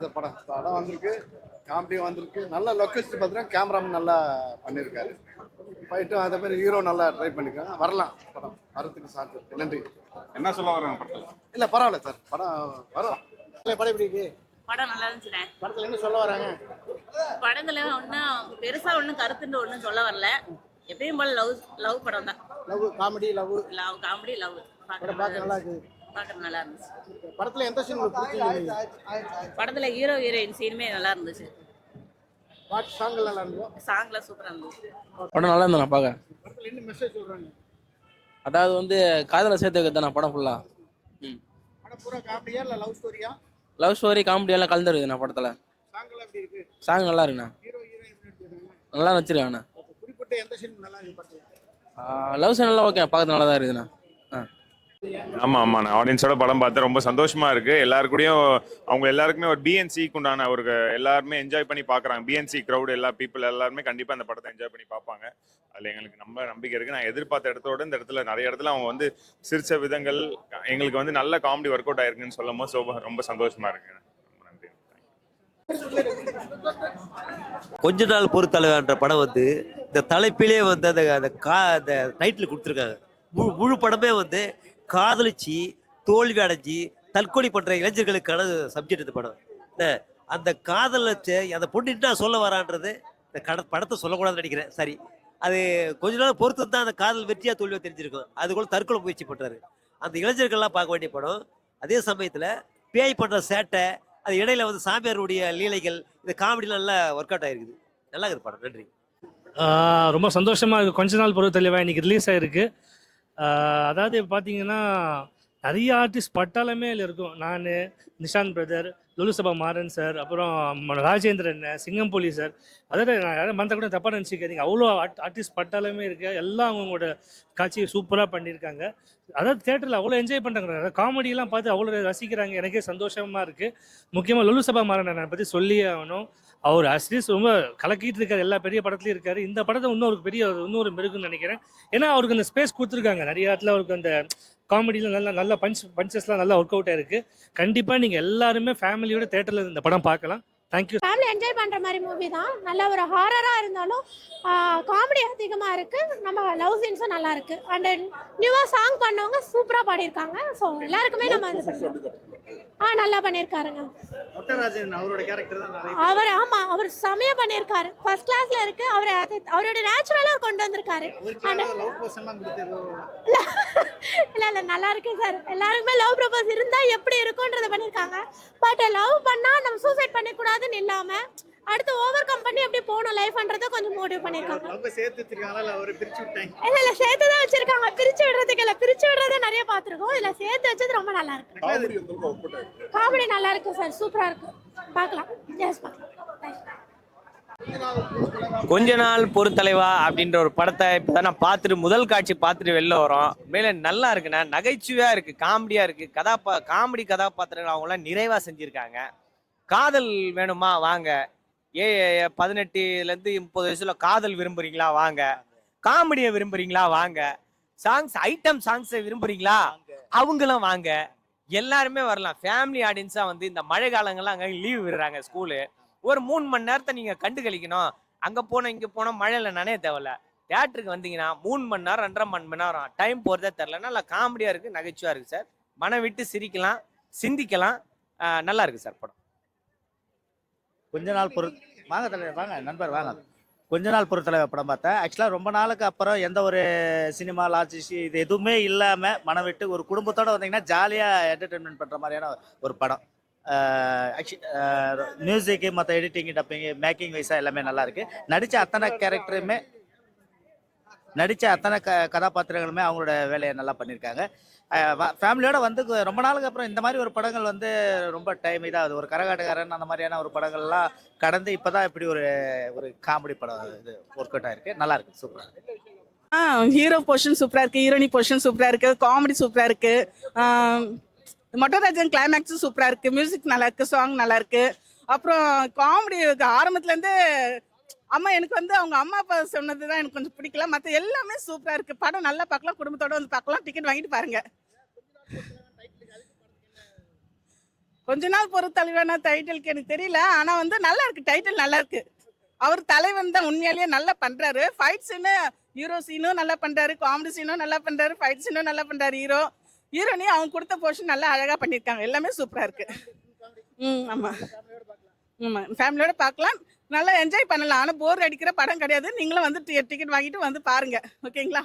இந்த படம். படம் வந்திருக்கு. காமெடி வந்திருக்கு. நல்ல லொக்கேஷன் பார்த்தீங்கன்னா கேமராமேன் நல்லா பண்ணியிருக்காரு. ஃபைட்டும் அதே மாதிரி ஹீரோ நல்லா ட்ரை பண்ணிருக்காங்க வரலாம் படம். வரத்துக்கு சார்ஜ் இருக்கு. நன்றி. என்ன சொல்ல வராங்க படத்தில்? இல்லை பரவாயில்ல சார். படம் வரும். இல்லை படம் எப்படி இருக்கு? படம் நல்லா இருந்துச்சுண்ணே படத்தில் என்ன சொல்ல வராங்க? படத்துல ஒன்றும் பெருசா ஒன்றும் கருத்துன்னு ஒன்றும் சொல்ல வரல. எப்பயும் போல லவ் லவ் படம் தான். Love comedy love love comedy love படம் பார்க்க நல்லா இருக்கு. பார்க்க நல்லா இருந்துச்சு. படத்தில் எந்த சீன் படத்துல ஹீரோ ஹீரோயின் சீனுமே நல்லா இருந்துச்சு. பாட்டு சாங்கள் நல்லா இருந்தோம் சாங்ல சூப்பரா இருந்துச்சு. படம் நல்லா இருந்தா பார்க்க படத்தில் என்ன மெசேஜ் சொல்கிறாங்க அதாவது வந்து காதலை சேர்த்து வைக்கிறதான படம் ஃபுல்லா ம். படம் பூரா காமெடியா இல்லை லவ் ஸ்டோரியா லவ் ஸ்டோரி காமெடி எல்லாம் கலந்துருக்குண்ணா படத்தில். சாங்கெல்லாம் எப்படி இருக்கு? சாங் நல்லா இருக்குண்ணா ஹீரோ ஹீரோயின் நல்லா வச்சிருக்காங்கண்ணா குறிப்பிட்ட எந்த சீன் நல்லா இருக்கு படத்தில்? லவ் சீன் நல்லா ஓகே பார்க்கறது நல்லா தான் இருக்குதுண்ணா. ஆ. ஆமா ஆமா நான் ஆடியன்ஸோட படம் பார்த்து ரொம்ப சந்தோஷமா இருக்கு. எல்லாரு கூடயும் அவங்க எல்லாருக்குமே ஒரு பிஎன்சிக்கு உண்டான ஒரு எல்லாருமே என்ஜாய் பண்ணி பாக்குறாங்க பிஎன்சி க்ரௌட் எல்லா பீப்புள் எல்லாருமே கண்டிப்பா அந்த படத்தை என்ஜாய் பண்ணி பார்ப்பாங்க. அதுல எங்களுக்கு நம்ம நம்பிக்கை இருக்கு. நான் எதிர்பார்த்த இடத்தோட இந்த இடத்துல நிறைய இடத்துல அவங்க வந்து சிரிச்ச விதங்கள் எங்களுக்கு வந்து நல்ல காமெடி ஒர்க் அவுட் ஆயிருக்குன்னு சொல்லும் போது ரொம்ப சந்தோஷமா இருக்கு. நன்றி. கொஞ்ச நாள் பொறுத்தலைவன்ற படம் வந்து இந்த தலைப்பிலே வந்து அந்த அந்த கா அந்த டைட்டில் கொடுத்துருக்காங்க. முழு முழு படமே வந்து காதலிச்சு தோல்வி அடைஞ்சு தற்கொலை பண்ற இளைஞர்களுக்கான சப்ஜெக்ட் இந்த படம். என்ன, அந்த காதலை அந்த பொண்ணு என்ன சொல்ல வரான்றது இந்த கட படத்தை சொல்லக்கூடாதுன்னு நினைக்கிறேன். சரி. அது கொஞ்ச நாள் பொறுத்து தான் அந்த காதல் வெற்றியா தோல்வியா தெரிஞ்சிருக்கும். அது கூட தற்கொலை முயற்சி பண்றாரு. அந்த இளைஞர்கள்லாம் பார்க்க வேண்டிய படம் அதே சமயத்துல பேய் பண்ற சேட்டை அது இடையில வந்து சாமியாருடைய லீலைகள் இந்த காமெடியில் நல்லா ஒர்க் அவுட் ஆயிருக்குது. நல்லா இருக்குது படம். நன்றி. ரொம்ப சந்தோஷமா இருக்கு. கொஞ்ச நாள் பொறுத்த தெளிவா இன்னைக்கு ரிலீஸ் ஆயிருக்கு. அதாவது பார்த்தீங்கன்னா நிறைய ஆர்டிஸ்ட் பட்டாளமே அதில் இருக்கும். நான் நிஷாந்த் பிரதர் லுலுசபா மாறன் சார் அப்புறம் ராஜேந்திரன் சிங்கம்புலி சார் அதாவது நான் யாரும் மந்த கூட தப்பாக நினச்சிக்காதீங்க. அவ்வளோ ஆர்டிஸ்ட் பட்டாளமே இருக்கு. எல்லாம் அவங்களோட காட்சியை சூப்பராக பண்ணியிருக்காங்க. அதாவது தேட்டரில் அவ்வளோ என்ஜாய் பண்ணுறாங்க அதாவது காமெடியெல்லாம் பார்த்து அவ்வளோ ரசிக்கிறாங்க. எனக்கே சந்தோஷமாக இருக்குது முக்கியமாக லுலுசபா மாறன் பற்றி சொல்லியே ஆகணும். அவர் அஸ்லீஸ் ரொம்ப கலக்கிட்டு இருக்காரு எல்லா பெரிய படத்துலையும் இருக்காரு. இந்த படத்தை இன்னொரு பெரிய இன்னொரு மெருகுன்னு நினைக்கிறேன். ஏன்னா அவருக்கு அந்த ஸ்பேஸ் கொடுத்துருக்காங்க. நிறைய இடத்துல அவருக்கு அந்த காமெடியில் நல்ல நல்ல பஞ்ச் பஞ்சஸ்லாம் நல்லா ஒர்க் அவுட் ஆயிருக்கு. கண்டிப்பாக நீங்கள் எல்லாருமே ஃபேமிலியோட தேட்டரில் இந்த படம் பார்க்கலாம். தேங்க்யூ ஃபேமிலி என்ஜாய் பண்ணுற மாதிரி மூவி தான். நல்ல ஒரு ஹாரராக இருந்தாலும் காமெடி அதிகமாக இருக்குது நம்ம லவ் சீன்ஸும் நல்லா இருக்கு. அண்ட் நியூவாக சாங் பண்ணவங்க சூப்பராக பாடியிருக்காங்க. ஸோ எல்லாருக்குமே நம்ம இது பண்ணலாம். ஆ நல்லா பண்ணியிருக்காருங்க. மொட்டராஜன் அவரோட கேரக்டர் தான் நிறைய அவர் ஆமாம் அவர் செமையாக பண்ணியிருக்காரு. ஃபர்ஸ்ட் கிளாஸில் இருக்கு. அவர் அது அவரோட நேச்சுரலாக கொண்டு வந்திருக்காரு. இல்லை இல்லை நல்லா இருக்கு சார். எல்லாருக்குமே லவ் ப்ரப்போஸ் இருந்தால் எப்படி இருக்கும்ன்றத பண்ணியிருக்காங்க. பட் லவ் பண்ணால் நம்ம சூசைட் பண்ணிக்கூடாதுன்னு இல்லாமல் அடுத்து ஓவர் கம் பண்ணி எப்படி போகணும். லைஃப்ன்றதை கொஞ்சம் மோட்டிவ் பண்ணியிருக்காங்க லவ் சேர்த்து வச்சிருக்காங்களா? இல்லை அவரை பிரிச்சு விட்டாங்க? இல்ல இல்ல சேர்த்து தான் வச்சிருக்காங்க. பிரிச்சு விடுறதுக்கு இல்ல பிரிச்சு விடுறதே நிறைய பாத்துருக்கோம் இதுல சேர்த்து வச்சது ரொம்ப நல்லா இருக்கு. காமெடி நல்லா இருக்கு சார் சூப்பரா இருக்கு. பார்க்கலாம். எஸ் பார்க்கலாம் கொஞ்ச நாள் பொறுத்தலைவா அப்படின்ற ஒரு படத்தை இப்பதான் நான் பார்த்துட்டு முதல் காட்சி பார்த்துட்டு வெளில வரோம். மேல நல்லா இருக்குண்ணா. நகைச்சுவையா இருக்கு காமெடியா இருக்கு. கதாபா காமெடி கதாபாத்திரங்கள் அவங்களாம் நிறைவா செஞ்சிருக்காங்க. காதல் வேணுமா? வாங்க. ஏ பதினெட்டுலேருந்து முப்பது வயசுல காதல் விரும்புறீங்களா? வாங்க. காமெடியை விரும்புறீங்களா? வாங்க. சாங்ஸ் ஐட்டம் சாங்ஸை விரும்புறீங்களா? அவங்களும் வாங்க. எல்லாருமே வரலாம். ஃபேமிலி ஆடியன்ஸாக வந்து இந்த மழை காலங்கள்லாம் அங்கே லீவ் விடுறாங்க ஸ்கூலு ஒரு மூணு மணி நேரத்தை நீங்கள் கண்டு கழிக்கணும் அங்கே போனோம் இங்கே போனோம் மழையில் நினைய தேவையில்ல. தேட்டருக்கு வந்தீங்கன்னா மூணு மணி நேரம் ரெண்டரை மணி நேரம் டைம் போகிறதே தெரில நல்லா காமெடியாக இருக்குது நகைச்சுவாக இருக்குது சார் மனம் விட்டு சிரிக்கலாம் சிந்திக்கலாம். நல்லா இருக்குது சார் படம். கொஞ்ச நாள் பொறு வாங்க தலைவர் வாங்க நண்பர் வாங்க. கொஞ்ச நாள் பொறுத்தலைவர் படம் பார்த்தேன் ஆக்சுவலாக ரொம்ப நாளுக்கு அப்புறம் எந்த ஒரு சினிமா லாட்ஜிஸ் இது எதுவுமே இல்லாமல் மனம் விட்டு ஒரு குடும்பத்தோட வந்தீங்கன்னா ஜாலியாக என்டர்டெயின்மெண்ட் பண்ணுற மாதிரியான ஒரு படம். மியூசிக்கு மற்ற எடிட்டிங் டப்பிங் மேக்கிங் வைஸாக எல்லாமே நல்லா இருக்கு. நடித்த அத்தனை கேரக்டருமே நடித்த அத்தனை க கதாபாத்திரங்களுமே அவங்களோட வேலையை நல்லா பண்ணியிருக்காங்க. ஃபேமிலியோட வந்து ரொம்ப நாளுக்கு அப்புறம் இந்த மாதிரி ஒரு படங்கள் வந்து ரொம்ப டைம் இதாகுது. ஒரு கரகாட்டக்காரன் அந்த மாதிரியான ஒரு படங்கள்லாம் கடந்து இப்போ தான் இப்படி ஒரு ஒரு காமெடி படம் இது ஒர்க் அவுட் ஆயிருக்கு. நல்லா இருக்கு. சூப்பராக இருக்கு. ஆ ஹீரோ போர்ஷன் சூப்பராக இருக்குது ஹீரோனி போர்ஷன் சூப்பராக இருக்குது காமெடி சூப்பராக இருக்குது மொட்டராஜன் கிளைமேக்ஸும் சூப்பராக இருக்குது மியூசிக் நல்லா இருக்கு. சாங் நல்லா இருக்கு. அப்புறம் காமெடி ஆரம்பத்துலேருந்து அம்மா எனக்கு வந்து அவங்க அம்மா அப்பா சொன்னது தான் எனக்கு கொஞ்சம் பிடிக்கல. மற்ற எல்லாமே சூப்பராக இருக்குது படம் நல்லா பார்க்கலாம் குடும்பத்தோட வந்து பார்க்கலாம். டிக்கெட் வாங்கிட்டு பாருங்க. கொஞ்ச நாள் பொறு தலைவனா டைட்டிலுக்கு எனக்கு தெரியல. ஆனால் வந்து நல்லா இருக்கு. டைட்டில் நல்லா இருக்கு. அவர் தலைவன் தான் உண்மையாலேயே நல்லா பண்ணுறாரு ஃபைட் சீனு ஹீரோ சீனும் நல்லா பண்ணுறாரு காமெடி சீனும் நல்லா பண்ணுறாரு ஃபைட் சீனும் நல்லா பண்ணுறாரு ஹீரோ ஹீரோனையும் அவங்க கொடுத்த போர்ஷன் நல்லா அழகாக பண்ணியிருக்காங்க. எல்லாமே சூப்பராக இருக்கு. ம் ஆமாம் ஆமாம் ஃபேமிலியோட பார்க்கலாம். நல்லா என்ஜாய் பண்ணலாம். ஆனால் போர் அடிக்கிற படம் கிடையாது. நீங்களும் வந்து டிக்கெட் வாங்கிட்டு வந்து பாருங்க. ஓகேங்களா?